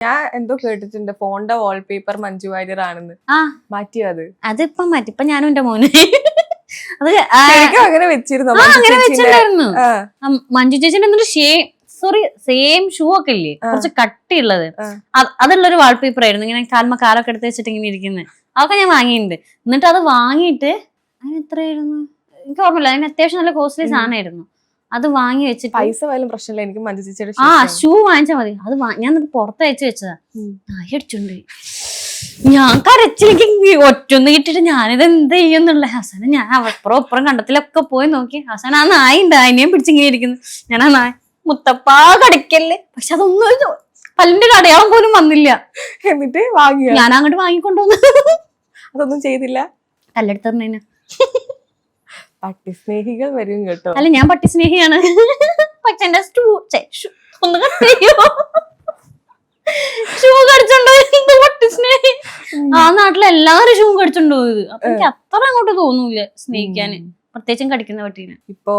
ഞാൻ എന്തോ കേട്ടിട്ടുണ്ട്. ഫോണിന്റെ വാൾപേപ്പർ മഞ്ജു വാര്യർ ആണെന്ന്. ആ. മാറ്റിയോ അത്? അതിപ്പം മാറ്റി. ഇപ്പൊ ഞാനും എന്റെ മോനെ. അത് ആ, ശരിക്കും അങ്ങനെ വെച്ചിരുന്നു? ആ, മഞ്ജു അങ്ങനെ? വെച്ചിട്ടുണ്ടായിരുന്നു. ആ, മഞ്ജു ചേച്ചിന്റെ എന്തൊരു ഷേ സോറി സെയിം ഷൂ ഒക്കെ ഇല്ലേ? കുറച്ച് കട്ടിയുള്ളത്. ആ. അത് അതുള്ളൊരു വാൾപേപ്പർ ആയിരുന്നു. ഇങ്ങനെ കാൽമ കാലൊക്കെ എടുത്ത് വെച്ചിട്ട് ഇങ്ങനെ ഇരിക്കുന്നത് അതൊക്കെ ഞാൻ വാങ്ങിയിട്ടുണ്ട്. എന്നിട്ട് അത് വാങ്ങിയിട്ട് അതിന് എത്രയായിരുന്നു എനിക്ക് ഓർമ്മയില്ല. അതിന് അത്യാവശ്യം നല്ല കോസ്റ്റ്ലി. സാധനമായിരുന്നു. അത് വാങ്ങി വെച്ചിട്ട് പൈസ പോയാലും പ്രശ്നമില്ല. എനിക്ക് മഞ്ജു ചേച്ചിയുടെ ആ ഷൂ വാങ്ങിച്ചാൽ മതി. അത് ഞാൻ പുറത്ത് അയച്ചു വെച്ചതാ. നായി അടിച്ചുണ്ട് ഞാൻ കരച്ചിലേക്ക് ഒറ്റൊന്ന് കിട്ടിട്ട് ഞാനിത് എന്ത് ചെയ്യുന്നുള്ള ഹസന ഞാൻ അപ്പുറം അപ്പുറം കണ്ടത്തിലൊക്കെ പോയി നോക്കി. ഹസന ആ നായ ഉണ്ട് അതിനെയും പിടിച്ചിങ്ങനെ ഇരിക്കുന്നു. ഞാൻ ആ നായ മുത്തപ്പാ കടിക്കല്ലേ. പക്ഷെ അതൊന്നും പല്ലിന്റെ ഒരു അടയാളം പോലും വന്നില്ല. എന്നിട്ട് വാങ്ങി ഞാൻ അങ്ങോട്ട് വാങ്ങിക്കൊണ്ടുവന്നു. അതൊന്നും ചെയ്തില്ല. കല്ലെടുത്തറിഞ്ഞതിന് പട്ടി സ്നേഹികൾ വരും കേട്ടോ. അല്ല ഞാൻ പട്ടിസ്നേഹിയാണ്. പക്ഷെ എന്റെ സ്റ്റൂ ഒന്ന് കട്ട് ചെയ്യോ? ഷൂ കടിച്ചോണ്ടോ എന്ത് പട്ടി സ്നേഹി ആ നാട്ടിലെ എല്ലാവരും ഷൂ കടിച്ചുണ്ടോ ഇത് അപ്പൊ എനിക്ക് അത്ര അങ്ങോട്ട് തോന്നൂല സ്നേഹിക്കാന്. പ്രത്യേകിച്ചും കടിക്കുന്ന പട്ടീനെ. ഇപ്പോ